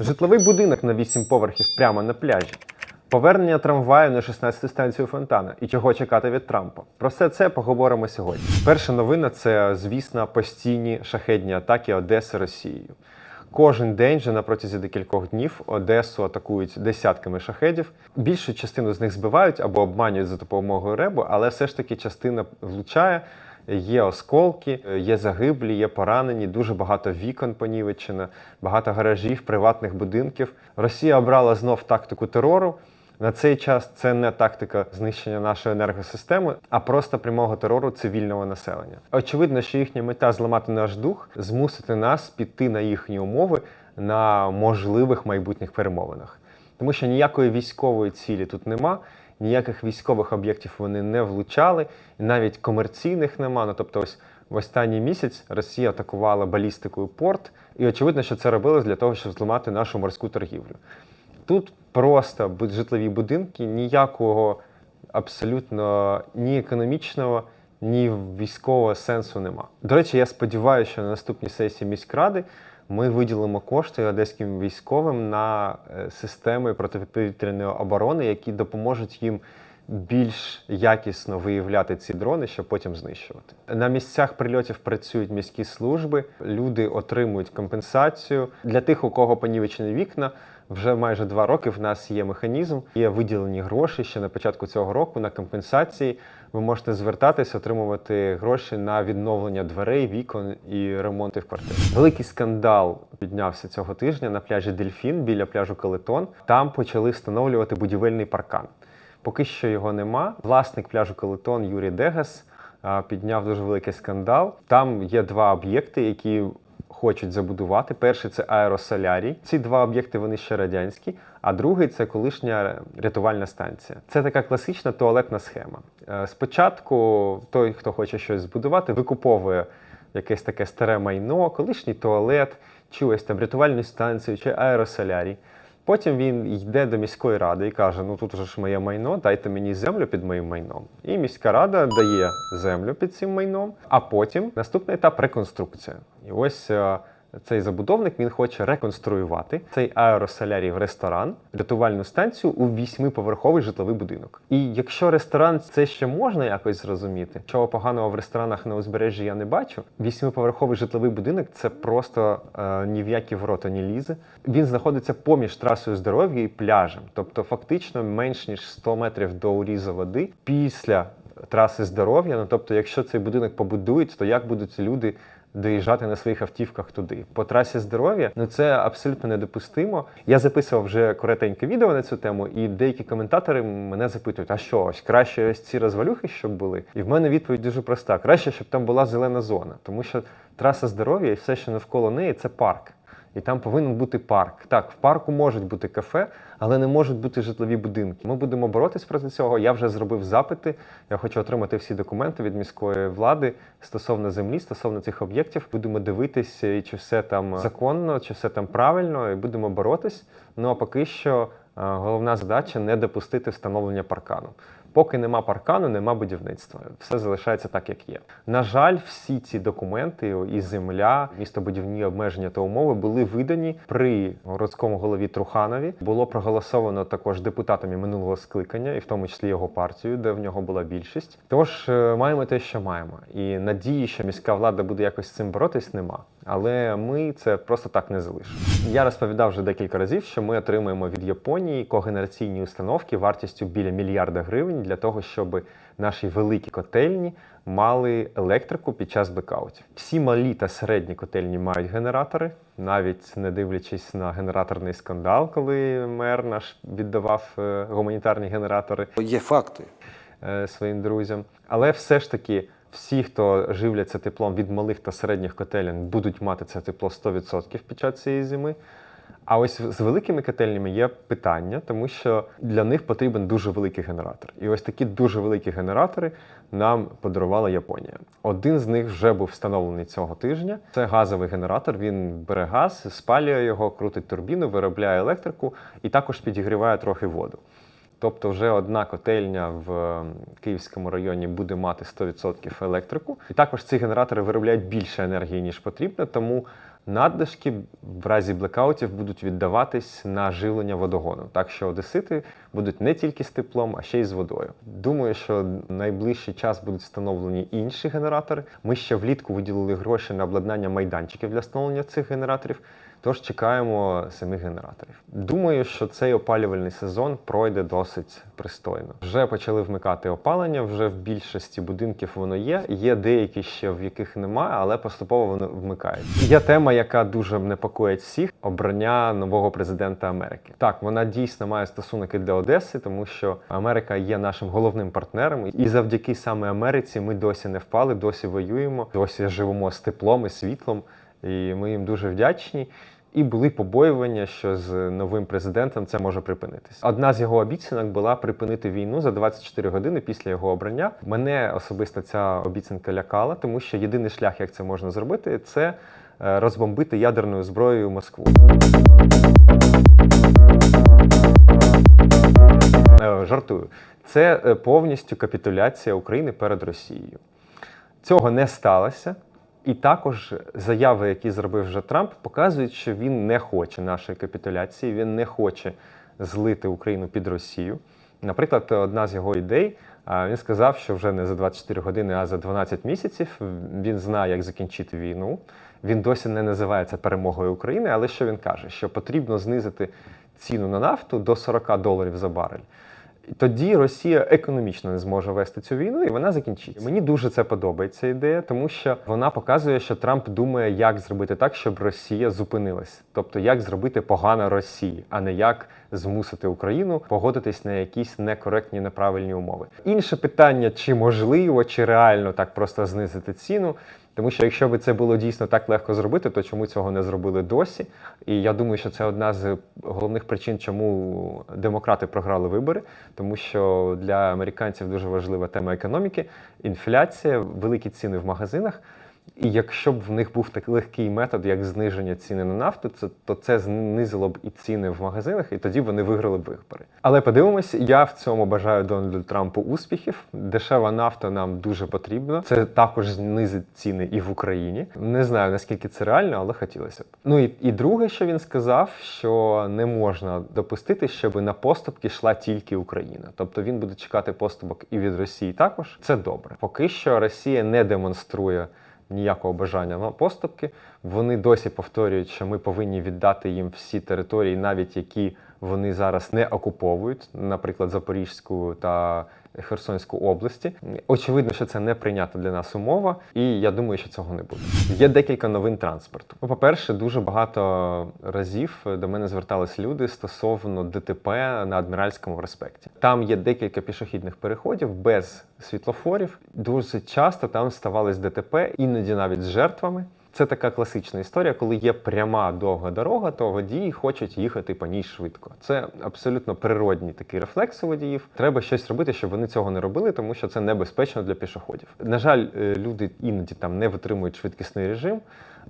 Житловий будинок на 8 поверхів прямо на пляжі. Повернення трамваю на 16 станцію Фонтана і чого чекати від Трампа. Про все це поговоримо сьогодні. Перша новина це, звісно, постійні шахедні атаки Одеси Росією. Кожен день вже на протязі декількох днів Одесу атакують десятками шахедів. Більшу частину з них збивають або обманюють за допомогою ребу, але все ж таки частина влучає. Є осколки, є загиблі, є поранені, дуже багато вікон понівечено, багато гаражів, приватних будинків. Росія обрала знов тактику терору. На цей час це не тактика знищення нашої енергосистеми, а просто прямого терору цивільного населення. Очевидно, що їхня мета зламати наш дух, змусити нас піти на їхні умови на можливих майбутніх перемовинах. Тому що ніякої військової цілі тут нема, ніяких військових об'єктів вони не влучали, і навіть комерційних нема. Ну тобто, ось в останній місяць Росія атакувала балістикою порт, і очевидно, що це робилось для того, щоб зламати нашу морську торгівлю. Тут просто житлові будинки, ніякого абсолютно ні економічного, ні військового сенсу нема. До речі, я сподіваюся, що на наступній сесії міськради ми виділимо кошти одеським військовим на е, системи протиповітряної оборони, які допоможуть їм більш якісно виявляти ці дрони, щоб потім знищувати. На місцях прильотів працюють міські служби, люди отримують компенсацію. Для тих, у кого понівечені вікна, вже майже два роки в нас є механізм, є виділені гроші ще на початку цього року на компенсації. Ви можете звертатись, отримувати гроші на відновлення дверей, вікон і ремонти в квартирі. Великий скандал піднявся цього тижня на пляжі Дельфін біля пляжу Калетон. Там почали встановлювати будівельний паркан. Поки що його нема. Власник пляжу Калетон Юрій Дегас підняв дуже великий скандал. Там є два об'єкти, які хочуть забудувати. Перший це аеросолярій. Ці два об'єкти вони ще радянські, а другий це колишня рятувальна станція. Це така класична туалетна схема. Е, Спочатку той, хто хоче щось збудувати, викуповує якесь таке старе майно, колишній туалет, чи ось там рятувальну станцію, чи аеросолярій. Потім він йде до міської ради і каже: Ну тут вже ж моє майно, дайте мені землю під моїм майном. І міська рада дає землю під цим майном. А потім наступний етап реконструкція. І ось е, цей забудовник він хоче реконструювати цей аеросолярій ресторан, рятувальну станцію у вісьмиповерховий житловий будинок. І якщо ресторан це ще можна якось зрозуміти, чого поганого в ресторанах на узбережжі я не бачу. Вісьмиповерховий житловий будинок це просто е, ні в які ворота не лізе. Він знаходиться поміж трасою здоров'я і пляжем, тобто фактично менш ніж 100 метрів до урізу води після траси здоров'я. Ну тобто, якщо цей будинок побудують, то як будуть люди доїжджати на своїх автівках туди. По трасі здоров'я ну це абсолютно недопустимо. Я записував вже коротеньке відео на цю тему, і деякі коментатори мене запитують: а що ось краще ось ці розвалюхи, щоб були? І в мене відповідь дуже проста: краще, щоб там була зелена зона, тому що траса здоров'я і все, що навколо неї, це парк. І там повинен бути парк. Так, в парку можуть бути кафе, але не можуть бути житлові будинки. Ми будемо боротись проти цього. Я вже зробив запити. Я хочу отримати всі документи від міської влади стосовно землі, стосовно цих об'єктів. Будемо дивитися, чи все там законно, чи все там правильно, і будемо боротись. Ну а поки що е, головна задача не допустити встановлення паркану. Поки нема паркану, нема будівництва. Все залишається так, як є. На жаль, всі ці документи і земля, містобудівні обмеження та умови були видані при городському голові Труханові. Було проголосовано також депутатами минулого скликання, і в тому числі його партію, де в нього була більшість. Тож е, маємо те, що маємо. І надії, що міська влада буде якось з цим боротись, нема. Але ми це просто так не залишимо. Я розповідав вже декілька разів, що ми отримуємо від Японії когенераційні установки вартістю біля мільярда гривень для того, щоб наші великі котельні мали електрику під час блекаутів. Всі малі та середні котельні мають генератори, навіть не дивлячись на генераторний скандал, коли мер наш віддавав е, гуманітарні генератори Є факти. е, своїм друзям. Але все ж таки, всі, хто живляться теплом від малих та середніх котелень, будуть мати це тепло 100% під час цієї зими. А ось з великими котельнями є питання, тому що для них потрібен дуже великий генератор. І ось такі дуже великі генератори нам подарувала Японія. Один з них вже був встановлений цього тижня. Це газовий генератор. Він бере газ, спалює його, крутить турбіну, виробляє електрику і також підігріває трохи воду. Тобто, вже одна котельня в Київському районі буде мати 100% електрику. І також ці генератори виробляють більше енергії, ніж потрібно, тому надлишки в разі блекаутів будуть віддаватись на живлення водогону. Так що одесити будуть не тільки з теплом, а ще й з водою. Думаю, що найближчий час будуть встановлені інші генератори. Ми ще влітку виділили гроші на обладнання майданчиків для встановлення цих генераторів. Тож чекаємо самих генераторів. Думаю, що цей опалювальний сезон пройде досить пристойно. Вже почали вмикати опалення, вже в більшості будинків воно є. Є деякі ще в яких немає, але поступово воно вмикають. Є тема, яка дуже непокоїть всіх: обрання нового президента Америки. Так, вона дійсно має стосунки для Одеси, тому що Америка є нашим головним партнером, і завдяки саме Америці ми досі не впали, досі воюємо, досі живемо з теплом і світлом. І ми їм дуже вдячні. І були побоювання, що з новим президентом це може припинитись. Одна з його обіцянок була припинити війну за 24 години після його обрання. Мене особисто ця обіцянка лякала, тому що єдиний шлях, як це можна зробити, це е, розбомбити ядерною зброєю Москву. Е, Жартую. Це е, повністю капітуляція України перед Росією. Цього не сталося. І також заяви, які зробив вже Трамп, показують, що він не хоче нашої капітуляції, він не хоче злити Україну під Росію. Наприклад, одна з його ідей, він сказав, що вже не за 24 години, а за 12 місяців він знає, як закінчити війну. Він досі не називає це перемогою України, але що він каже? Що потрібно знизити ціну на нафту до 40 доларів за барель. Тоді Росія економічно не зможе вести цю війну, і вона закінчиться. Мені дуже це подобається ідея, тому що вона показує, що Трамп думає, як зробити так, щоб Росія зупинилась. Тобто, як зробити погано Росії, а не як змусити Україну погодитись на якісь некоректні неправильні умови. Інше питання: чи можливо, чи реально так просто знизити ціну. Тому що якщо би це було дійсно так легко зробити, то чому цього не зробили досі? І я думаю, що це одна з головних причин, чому демократи програли вибори, тому що для американців дуже важлива тема економіки, інфляція, великі ціни в магазинах. І якщо б в них був такий легкий метод, як зниження ціни на нафту, це то це знизило б і ціни в магазинах, і тоді вони виграли б вибори. Але подивимось, я в цьому бажаю Дональду Трампу успіхів. Дешева нафта нам дуже потрібна. Це також знизить ціни і в Україні. Не знаю наскільки це реально, але хотілося б. Ну і, і друге, що він сказав, що не можна допустити, щоб на поступки йшла тільки Україна. Тобто він буде чекати поступок і від Росії також. Це добре. Поки що Росія не демонструє ніякого бажання на поступки. Вони досі повторюють, що ми повинні віддати їм всі території, навіть які вони зараз не окуповують, наприклад, Запорізьку та Херсонську області. Очевидно, що це не прийнята для нас умова, і я думаю, що цього не буде. Є декілька новин транспорту. Ну, по-перше, дуже багато разів до мене звертались люди стосовно ДТП на Адміральському проспекті. Там є декілька пішохідних переходів без світлофорів. Дуже часто там ставались ДТП, іноді навіть з жертвами. Це така класична історія, коли є пряма довга дорога, то водії хочуть їхати по ній швидко. Це абсолютно природній такий рефлекс у водіїв. Треба щось робити, щоб вони цього не робили, тому що це небезпечно для пішоходів. На жаль, е, люди іноді там не витримують швидкісний режим.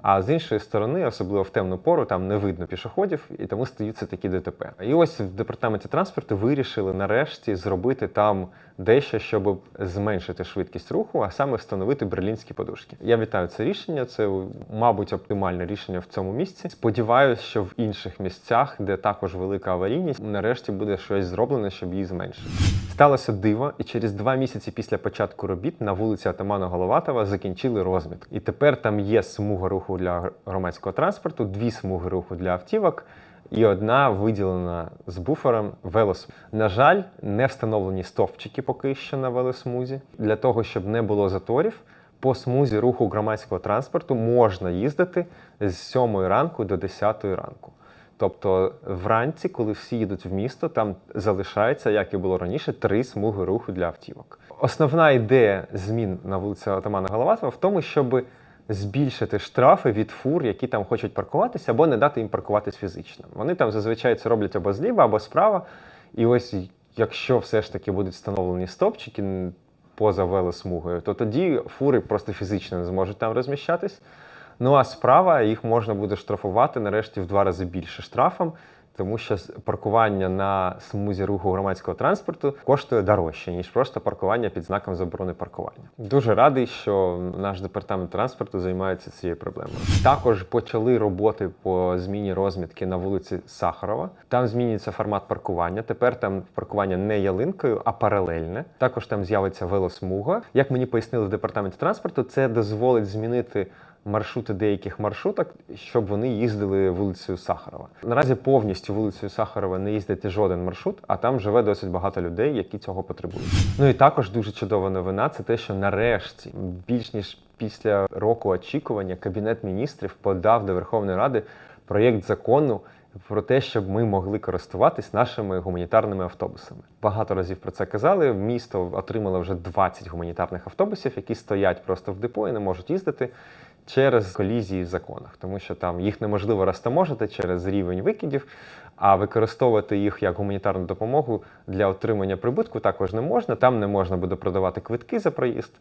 А з іншої сторони, особливо в темну пору, там не видно пішоходів, і тому стаються такі ДТП. І ось в департаменті транспорту вирішили нарешті зробити там дещо, щоб зменшити швидкість руху, а саме встановити берлінські подушки. Я вітаю це рішення. Це, мабуть, оптимальне рішення в цьому місці. Сподіваюсь, що в інших місцях, де також велика аварійність, нарешті буде щось зроблено, щоб її зменшити. Сталося диво, і через два місяці після початку робіт на вулиці Атамана Головатова закінчили розмітку. І тепер там є смуга руху для громадського транспорту, дві смуги руху для автівок. І одна виділена з буфером велос. На жаль, не встановлені стовпчики поки що на велосмузі. Для того, щоб не було заторів, по смузі руху громадського транспорту можна їздити з 7 ранку до 10 ранку. Тобто вранці, коли всі їдуть в місто, там залишається, як і було раніше, три смуги руху для автівок. Основна ідея змін на вулиці Отамана Головатова в тому, щоб збільшити штрафи від фур, які там хочуть паркуватися, або не дати їм паркуватись фізично. Вони там зазвичай це роблять або зліва, або справа. І ось якщо все ж таки будуть встановлені стопчики поза велосмугою, то тоді фури просто фізично не зможуть там розміщатись. Ну а справа їх можна буде штрафувати нарешті в два рази більше штрафом. Тому що паркування на смузі руху громадського транспорту коштує дорожче, ніж просто паркування під знаком заборони паркування. Дуже радий, що наш департамент транспорту займається цією проблемою. Також почали роботи по зміні розмітки на вулиці Сахарова. Там змінюється формат паркування. Тепер там паркування не ялинкою, а паралельне. Також там з'явиться велосмуга. Як мені пояснили в департаменті транспорту, це дозволить змінити маршрути деяких маршруток, щоб вони їздили вулицею Сахарова. Наразі повністю вулицею Сахарова не їздить жоден маршрут, а там живе досить багато людей, які цього потребують. Ну і також дуже чудова новина це те, що нарешті, більш ніж після року очікування, кабінет міністрів подав до Верховної Ради проєкт закону. Про те, щоб ми могли користуватись нашими гуманітарними автобусами. Багато разів про це казали. Місто отримало вже 20 гуманітарних автобусів, які стоять просто в депо і не можуть їздити через колізії в законах, тому що там їх неможливо розтаможити через рівень викидів, а використовувати їх як гуманітарну допомогу для отримання прибутку також не можна. Там не можна буде продавати квитки за проїзд,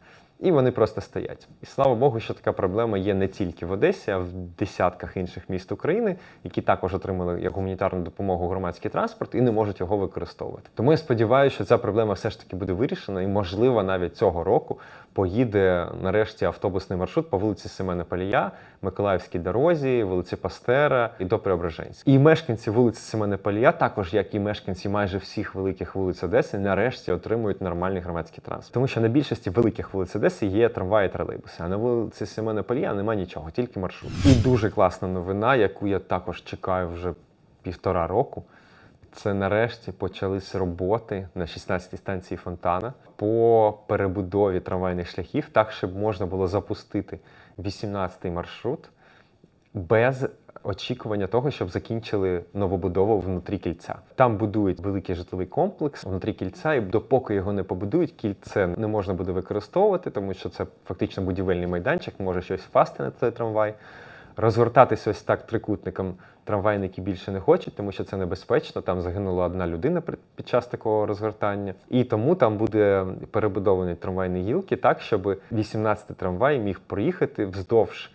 і вони просто стоять. І слава Богу, що така проблема є не тільки в Одесі, а в десятках інших міст України, які також отримали як гуманітарну допомогу громадський транспорт і не можуть його використовувати. Тому я сподіваюся, що ця проблема все ж таки буде вирішена, і можливо навіть цього року поїде нарешті автобусний маршрут по вулиці Семена Палія, Миколаївській дорозі, вулиці Пастера і до Преображенській. І мешканці вулиці Семена Палія, також як і мешканці майже всіх великих вулиць Одеси, нарешті отримують нормальний громадський транспорт. Тому що на більшості великих вулиць Одеси є трамваї тролейбуси, а на вулиці Семена Палія немає нічого, тільки маршрут. І дуже класна новина, яку я також чекаю вже півтора року. Це нарешті почались роботи на 16-й станції Фонтана по перебудові трамвайних шляхів, так щоб можна було запустити 18-й маршрут без очікування того, щоб закінчили новобудову внутрі кільця. Там будують великий житловий комплекс внутрі кільця, і допоки його не побудують, кільце не можна буде використовувати, тому що це фактично будівельний майданчик, може щось впасти на цей трамвай. Розгортатися ось так трикутником трамвайники більше не хочуть, тому що це небезпечно. Там загинула одна людина під час такого розгортання. І тому там буде перебудований трамвайні гілки так, щоб 18 трамвай міг проїхати вздовж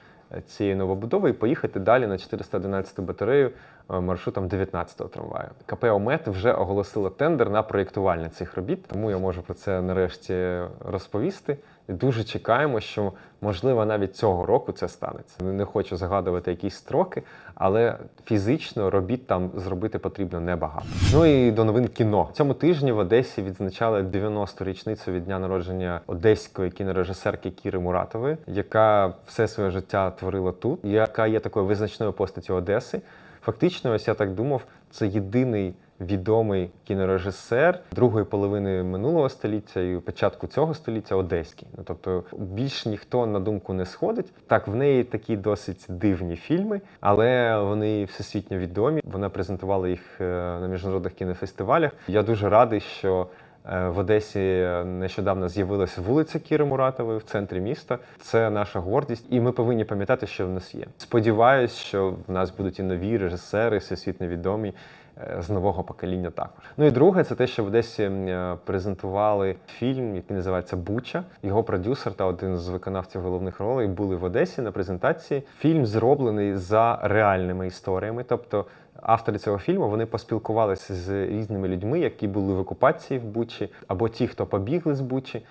цієї новобудови і поїхати далі на 411 батарею маршрутом 19-го трамваю. КП ОМЕТ вже оголосило тендер на проєктування цих робіт, тому я можу про це нарешті розповісти. Дуже чекаємо, що можливо навіть цього року це станеться. Не хочу загадувати якісь строки, але фізично робіт там зробити потрібно небагато. Ну і до новин кіно. Цьому тижні в Одесі відзначали 90-ту річницю від дня народження одеської кінорежисерки Кіри Муратової, яка все своє життя творила тут, яка є такою визначною постаттю Одеси. Фактично, ось я так думав, це єдиний відомий кінорежисер другої половини минулого століття і початку цього століття одеський. Ну тобто більш ніхто на думку не сходить. Так, в неї такі досить дивні фільми, але вони всесвітньо відомі. Вона презентувала їх е, на міжнародних кінофестивалях. Я дуже радий, що. Е, В Одесі нещодавно з'явилася вулиця Кіри Муратової в центрі міста. Це наша гордість, і ми повинні пам'ятати, що в нас є. Сподіваюсь, що в нас будуть і нові режисери, всесвітньо відомі е, з нового покоління також. Ну і друге, це те, що в Одесі е, презентували фільм, який називається Буча. Його продюсер та один з виконавців головних ролей були в Одесі на презентації. Фільм зроблений за реальними історіями, тобто. Автори цього фільму вони поспілкувалися з різними людьми, які були в окупації в Бучі, або ті, хто побігли з Бучі.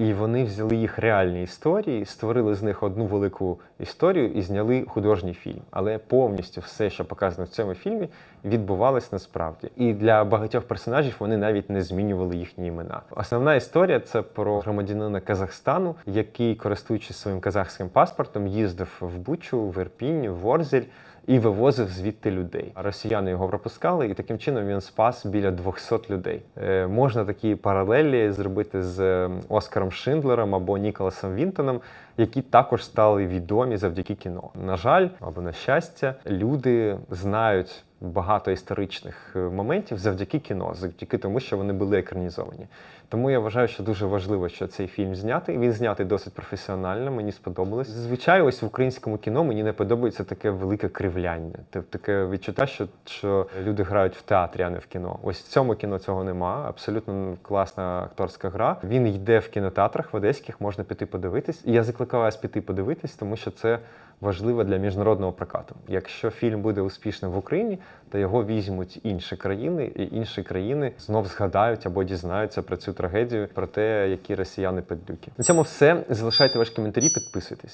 І вони взяли їх реальні історії, створили з них одну велику історію і зняли художній фільм. Але повністю все, що показано в цьому фільмі, відбувалось насправді. І для багатьох персонажів вони навіть не змінювали їхні імена. Основна історія це про громадянина Казахстану, який, користуючись своїм казахським паспортом, їздив в Бучу, в Ірпінь, в Ворзель. І вивозив звідти людей. Росіяни його пропускали, і таким чином він спас біля 200 людей. Е, можна такі паралелі зробити з Оскаром Шиндлером або Ніколасом Вінтоном, які також стали відомі завдяки кіно. На жаль, або на щастя, люди знають багато історичних е, моментів завдяки кіно, завдяки тому, що вони були екранізовані. Тому я вважаю, що дуже важливо, що цей фільм знятий. Він знятий досить професіонально, мені сподобалось. Зазвичай, ось в українському кіно мені не подобається таке велике кривляння. Т- Таке відчуття, що, що люди грають в театрі, а не в кіно. Ось в цьому кіно цього нема. Абсолютно класна акторська гра. Він йде в кінотеатрах в одеських, можна піти подивитись. І я закликаю закликаю вас піти подивитись, тому що це важливо для міжнародного прокату. Якщо фільм буде успішним в Україні, то його візьмуть інші країни, і інші країни знов згадають або дізнаються про цю трагедію, про те, які росіяни падлюки. На цьому все. Залишайте ваші коментарі, підписуйтесь.